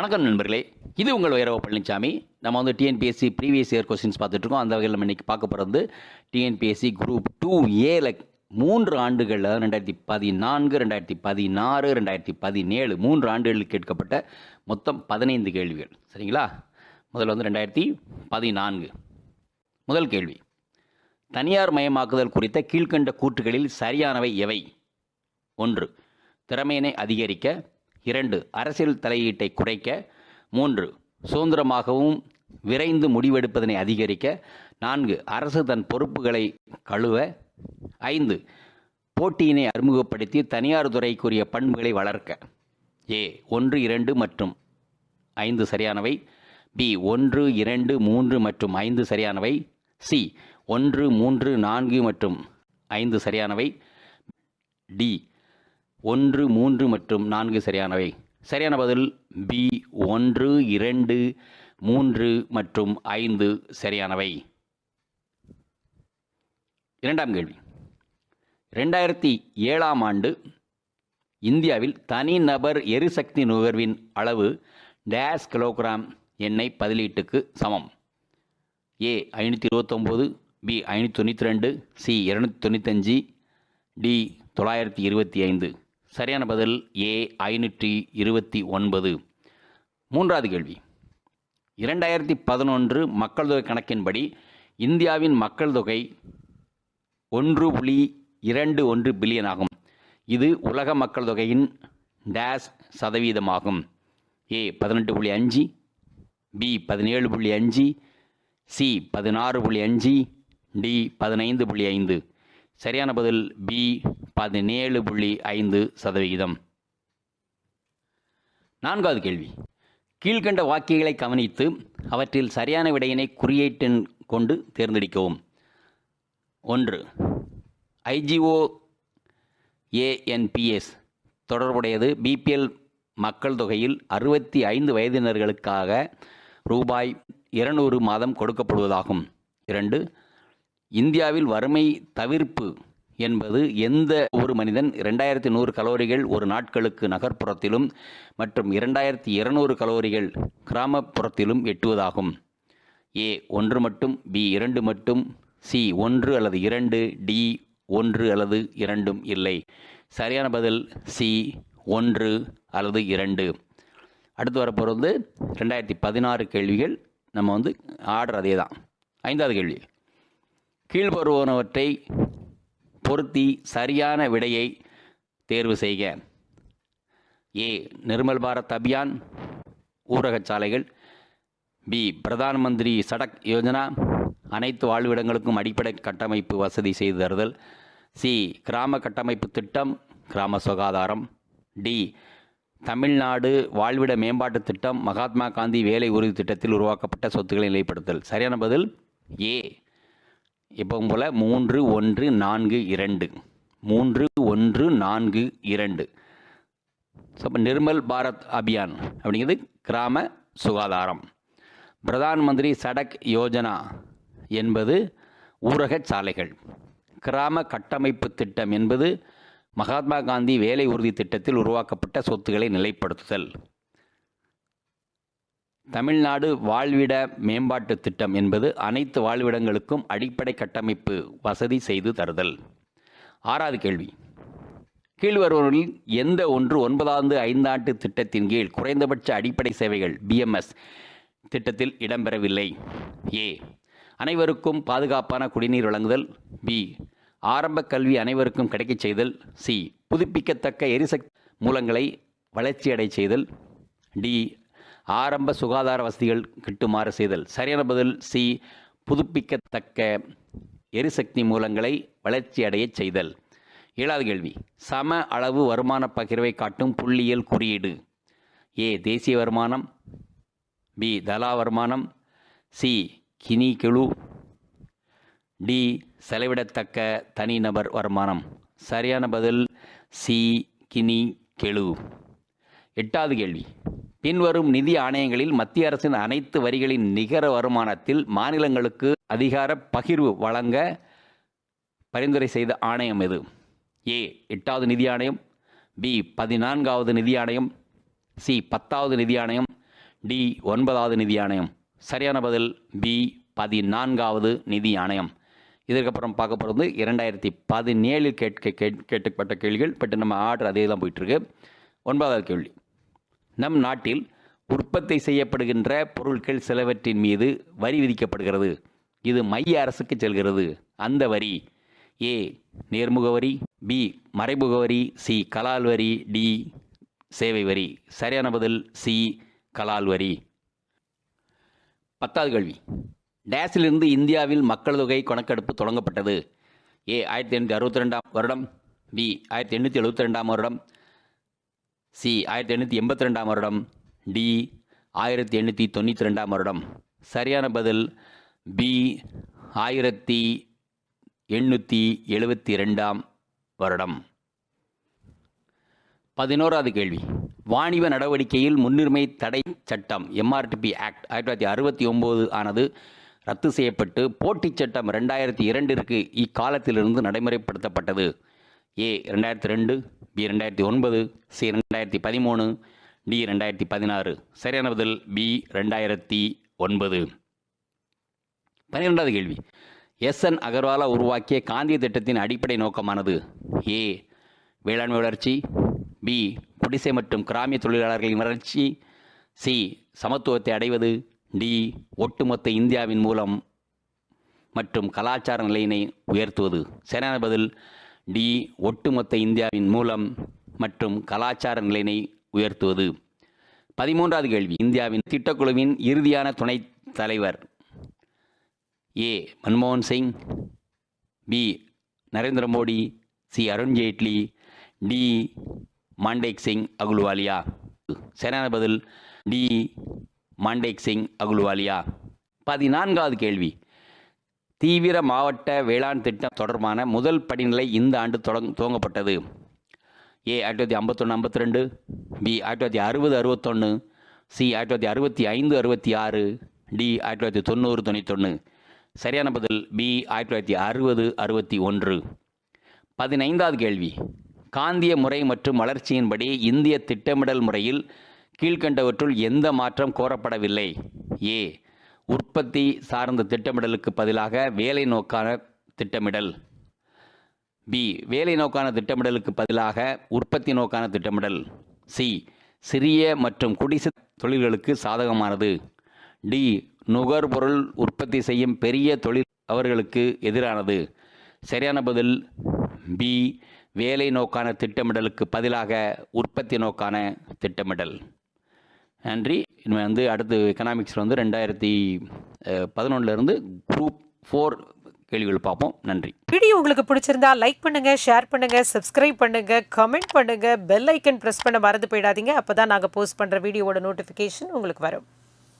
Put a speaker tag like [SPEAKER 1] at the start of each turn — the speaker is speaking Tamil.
[SPEAKER 1] வணக்கம் நண்பர்களே. இது உங்கள் வைரவ பழனிசாமி நம்ம வந்து டிஎன்பிஎஸ்சி ப்ரீவியஸ் இயர் கொஸ்டின்ஸ் பார்த்துட்ருக்கோம் அந்த வகையில் நம்ம இன்றைக்கி பார்க்க போகிறது டிஎன்பிஎஸ்சி குரூப் டூ ஏல மூன்று ஆண்டுகளில் ரெண்டாயிரத்தி பதினான்கு ரெண்டாயிரத்தி பதினாறு ரெண்டாயிரத்தி பதினேழு மூன்று ஆண்டுகளில் கேட்கப்பட்ட மொத்தம் பதினைந்து கேள்விகள். சரிங்களா? முதல்ல வந்து ரெண்டாயிரத்தி பதினான்கு. முதல் கேள்வி. தனியார் மயமாக்குதல் குறித்த கீழ்க்கண்ட கூற்றுகளில் சரியானவை எவை? ஒன்று திறமையினை அதிகரிக்க இரண்டு அரசியல் தலையீட்டை குறைக்க. மூன்று சுதந்திரமாகவும் விரைந்து முடிவெடுப்பதனை அதிகரிக்க. நான்கு அரசு தன் பொறுப்புகளை கழுவ. ஐந்து போட்டியினை அறிமுகப்படுத்தி தனியார் துறைக்குரிய பண்புகளை வளர்க்க. ஏ ஒன்று இரண்டு மற்றும் ஐந்து சரியானவை. பி ஒன்று இரண்டு மூன்று மற்றும் ஐந்து சரியானவை. சி ஒன்று மூன்று நான்கு மற்றும் ஐந்து சரியானவை. டி ஒன்று மூன்று மற்றும் நான்கு சரியானவை. சரியான பதில் பி ஒன்று இரண்டு மூன்று மற்றும் ஐந்து சரியானவை. இரண்டாம் கேள்வி. ரெண்டாயிரத்தி ஏழாம் ஆண்டு இந்தியாவில் தனிநபர் எரிசக்தி நுகர்வின் அளவு டேஸ் கிலோகிராம் எண்ணெய் பதிலீட்டுக்கு சமம். ஏ ஐநூற்றி இருபத்தொம்போது பி ஐநூற்றி தொண்ணூற்றி ரெண்டு சி இரநூத்தி தொண்ணூத்தஞ்சு டி தொள்ளாயிரத்தி இருபத்தி ஐந்து. சரியான பதில் ஏ ஐநூற்றி இருபத்தி ஒன்பது. மூன்றாவது கேள்வி. இரண்டாயிரத்தி பதினொன்று மக்கள் தொகை கணக்கின்படி இந்தியாவின் மக்கள் தொகை ஒன்று புள்ளி இரண்டு ஒன்று பில்லியன் ஆகும். இது உலக மக்கள் தொகையின் டேஸ் சதவீதமாகும். ஏ பதினெட்டு புள்ளி அஞ்சு பி பதினேழு புள்ளி அஞ்சு சி பதினாறு புள்ளி அஞ்சு டி பதினைந்து புள்ளி ஐந்து. சரியான பதில் பி பதினேழு புள்ளி ஐந்து சதவிகிதம். நான்காவது கேள்வி. கீழ்கண்ட வாக்கியங்களை கவனித்து அவற்றில் சரியான விடையினை குறியீட்டின் கொண்டு தேர்ந்தெடுக்கவும். ஒன்று. ஐஜிஓ ஏஎன்பிஎஸ். தொடர்புடையது பிபிஎல் மக்கள் தொகையில் அறுபத்தி ஐந்து வயதினர்களுக்காக ரூபாய் இருநூறு மாதம் கொடுக்கப்படுவதாகும். இரண்டு. இந்தியாவில் வறுமை தவிர்ப்பு என்பது எந்த ஒரு மனிதன் இரண்டாயிரத்தி நூறு கலோரிகள் ஒரு நாட்களுக்கு நகர்ப்புறத்திலும் மற்றும் இரண்டாயிரத்தி இருநூறு கலோரிகள் கிராமப்புறத்திலும் எட்டுவதாகும். ஏ ஒன்று மட்டும் பி இரண்டு மட்டும் சி ஒன்று அல்லது இரண்டு டி ஒன்று அல்லது இரண்டும் இல்லை. சரியான பதில் சி ஒன்று அல்லது இரண்டு. அடுத்து வரப்போகிறது வந்து ரெண்டாயிரத்தி பதினாறு கேள்விகள். நம்ம வந்து ஆர்டர் அதே தான் ஐந்தாவது கேள்வி. கீழ்வருவனவற்றை பொருத்தி சரியான விடையை தேர்வு செய்க. ஏ. நிர்மல் பாரத் அபியான் ஊரகச்சாலைகள் பி. பிரதான் மந்திரி சடக் யோஜனா அனைத்து வாழ்விடங்களுக்கும் அடிப்படை கட்டமைப்பு வசதி செய்து தருதல். சி. கிராம கட்டமைப்பு திட்டம் கிராம சுகாதாரம். டி. தமிழ்நாடு வாழ்விட மேம்பாட்டுத் திட்டம் மகாத்மா காந்தி வேலை உறுதி திட்டத்தில் உருவாக்கப்பட்ட சொத்துக்களை நிலைப்படுத்தல் சரியான பதில்? ஏ. எப்பவும் போல் மூன்று ஒன்று நான்கு இரண்டு. மூன்று ஒன்று நான்கு இரண்டு. ஸோ நிர்மல் பாரத் அபியான் அப்படிங்கிறது கிராம சுகாதாரம். பிரதான் மந்திரி சடக் யோஜனா என்பது ஊரகச் சாலைகள். கிராம கட்டமைப்பு திட்டம் என்பது மகாத்மா காந்தி வேலை உறுதி திட்டத்தில் உருவாக்கப்பட்ட சொத்துக்களை நிலைப்படுத்துதல். தமிழ்நாடு வாழ்விட மேம்பாட்டு திட்டம் என்பது அனைத்து வாழ்விடங்களுக்கும் அடிப்படை கட்டமைப்பு வசதி செய்து தருதல். ஆறாவது கேள்வி. கீழ்வருவர்களில் எந்த ஒன்று ஒன்பதாவது ஐந்தாண்டு திட்டத்தின் கீழ் குறைந்தபட்ச அடிப்படை சேவைகள் பிஎம்எஸ் திட்டத்தில் இடம்பெறவில்லை? ஏ. அனைவருக்கும் பாதுகாப்பான குடிநீர் வழங்குதல். பி. ஆரம்ப கல்வி அனைவருக்கும் கிடைக்கச் செய்தல். சி. புதுப்பிக்கத்தக்க எரிசக்தி மூலங்களை வளர்ச்சியடை செய்தல். டி. ஆரம்ப சுகாதார வசதிகள் கிட்டுமாறு செய்தல். சரியான பதில் சி புதுப்பிக்கத்தக்க எரிசக்தி மூலங்களை வளர்ச்சியடையச் செய்தல். ஏழாவது கேள்வி சம அளவு வருமான பகிர்வை காட்டும் புள்ளியியல் குறியீடு. ஏ தேசிய வருமானம். பி தலா வருமானம். சி கினி கெழு. டி செலவிடத்தக்க தனிநபர் வருமானம். சரியான பதில் சி கினி கெழு. எட்டாவது கேள்வி பின்வரும் நிதி ஆணையங்களில் மத்திய அரசின் அனைத்து வரிகளின் நிகர வருமானத்தில் மாநிலங்களுக்கு அதிகார பகிர்வு வழங்க பரிந்துரை செய்த ஆணையம் எது? ஏ எட்டாவது நிதி ஆணையம் பி பதினான்காவது நிதி ஆணையம் சி பத்தாவது நிதி ஆணையம் டி ஒன்பதாவது நிதி ஆணையம். சரியான பதில் பி பதினான்காவது நிதி ஆணையம். இதற்கப்புறம் பார்க்க போகிறது இரண்டாயிரத்தி பதினேழில் கேட்க கேட் கேட்கப்பட்ட கேள்விகள் பட் நம்ம ஆர்டர் அதே தான் போயிட்டுருக்கு ஒன்பதாவது கேள்வி. நம் நாட்டில் உற்பத்தி செய்யப்படுகின்ற பொருட்கள் சிலவற்றின் மீது வரி விதிக்கப்படுகிறது. இது மைய அரசுக்கு செல்கிறது. அந்த வரி ஏ நேர்முக வரி பி மறைமுக வரி சி கலால் வரி டி சேவை வரி. சரியான பதில் சி கலால் வரி. பத்தாவது கேள்வி. டேஸிலிருந்து இந்தியாவில் மக்கள் தொகை கணக்கெடுப்பு தொடங்கப்பட்டது. ஏ ஆயிரத்தி எண்ணூற்றி அறுபத்தி ரெண்டாம் வருடம் பி ஆயிரத்தி எண்ணூற்றி எழுபத்தி ரெண்டாம் வருடம் சி ஆயிரத்தி எண்ணூற்றி எண்பத்தி ரெண்டாம் வருடம். டி ஆயிரத்தி எண்ணூற்றி தொண்ணூற்றி ரெண்டாம் வருடம். சரியான பதில் பி ஆயிரத்தி எண்ணூற்றி எழுபத்தி ரெண்டாம் வருடம். பதினோராவது கேள்வி. வாணிப நடவடிக்கையில் முன்னுரிமை தடை சட்டம் எம்ஆர்டிபி ஆக்ட் ஆயிரத்தி தொள்ளாயிரத்தி அறுபத்தி ஒம்பது ஆனது ரத்து செய்யப்பட்டு போட்டிச் சட்டம் ரெண்டாயிரத்தி இரண்டிற்கு இக்காலத்திலிருந்து நடைமுறைப்படுத்தப்பட்டது. ஏ ரெண்டாயிரத்தி ரெண்டு பி ரெண்டாயிரத்தி ஒன்பது சி ரெண்டாயிரத்தி பதிமூணு டி ரெண்டாயிரத்தி பதினாறு. சரியான பதில் பி ரெண்டாயிரத்தி ஒன்பது. பன்னிரெண்டாவது கேள்வி. எஸ் என் அகர்வாலா உருவாக்கிய காந்திய திட்டத்தின் அடிப்படை நோக்கமானது ஏ வேளாண்மை வளர்ச்சி பி குடிசை மற்றும் கிராமிய தொழிலாளர்களின் வளர்ச்சி சி சமத்துவத்தை அடைவது டி ஒட்டுமொத்த இந்தியாவின் மூலம் மற்றும் கலாச்சார நிலையினை உயர்த்துவது. சரியான பதில் டி ஒட்டுமொத்த இந்தியாவின் மூலம் மற்றும் கலாச்சார நிலையினை உயர்த்துவது. பதிமூன்றாவது கேள்வி. இந்தியாவின் திட்டக்குழுவின் இறுதியான துணைத் தலைவர் ஏ. மன்மோகன் Singh B. Narendra Modi C. Arun Jaitley D. Montek Singh Ahluwalia. சரியான பதில் டி. மாண்டேக் சிங் அகுலுவாலியா. பதினான்காவது கேள்வி. தீவிர மாவட்ட வேளாண் திட்டம் தொடர்பான முதல் படிநிலை இந்த ஆண்டு தொடங் துவங்கப்பட்டது. ஏ ஆயிரத்தி தொள்ளாயிரத்தி ஐம்பத்தொன்று ஐம்பத்தி ரெண்டு பி ஆயிரத்தி தொள்ளாயிரத்தி அறுபது அறுபத்தொன்று சி ஆயிரத்தி தொள்ளாயிரத்தி அறுபத்தி ஐந்து அறுபத்தி ஆறு டி ஆயிரத்தி தொள்ளாயிரத்தி தொண்ணூறு தொண்ணூத்தொன்று சரியான பதில் பி ஆயிரத்தி தொள்ளாயிரத்தி அறுபது அறுபத்தி ஒன்று. பதினைந்தாவது கேள்வி. காந்திய முறை மற்றும் வளர்ச்சியின்படி இந்திய திட்டமிடல் முறையில் கீழ்கண்டவற்றுள் எந்த மாற்றம் கோரப்படவில்லை? ஏ உற்பத்தி சார்ந்த திட்டமிடலுக்கு பதிலாக வேலை நோக்கான திட்டமிடல். பி வேலை நோக்கான திட்டமிடலுக்கு பதிலாக உற்பத்தி நோக்கான திட்டமிடல். சி சிறிய மற்றும் குடிசை தொழில்களுக்கு சாதகமானது. டி நுகர்பொருள் உற்பத்தி செய்யும் பெரிய தொழில் அவர்களுக்கு எதிரானது. சரியான பதில் பி வேலை நோக்கான திட்டமிடலுக்கு பதிலாக உற்பத்தி நோக்கான திட்டமிடல். நன்றி. இனிமேல் வந்து அடுத்து எக்கனாமிக்ஸில் வந்து ரெண்டாயிரத்தி பதினொன்றுலேருந்து குரூப் ஃபோர் கேள்விகள் பார்ப்போம். நன்றி.
[SPEAKER 2] வீடியோ உங்களுக்கு பிடிச்சிருந்தா லைக் பண்ணுங்க ஷேர் பண்ணுங்க சப்ஸ்கிரைப் பண்ணுங்க கமெண்ட் பண்ணுங்க பெல் ஐக்கன் ப்ரெஸ் பண்ண மறந்து போயிடாதீங்க. அப்பதான் நாங்கள் போஸ்ட் பண்ணுற வீடியோவோட நோட்டிஃபிகேஷன் உங்களுக்கு வரும்.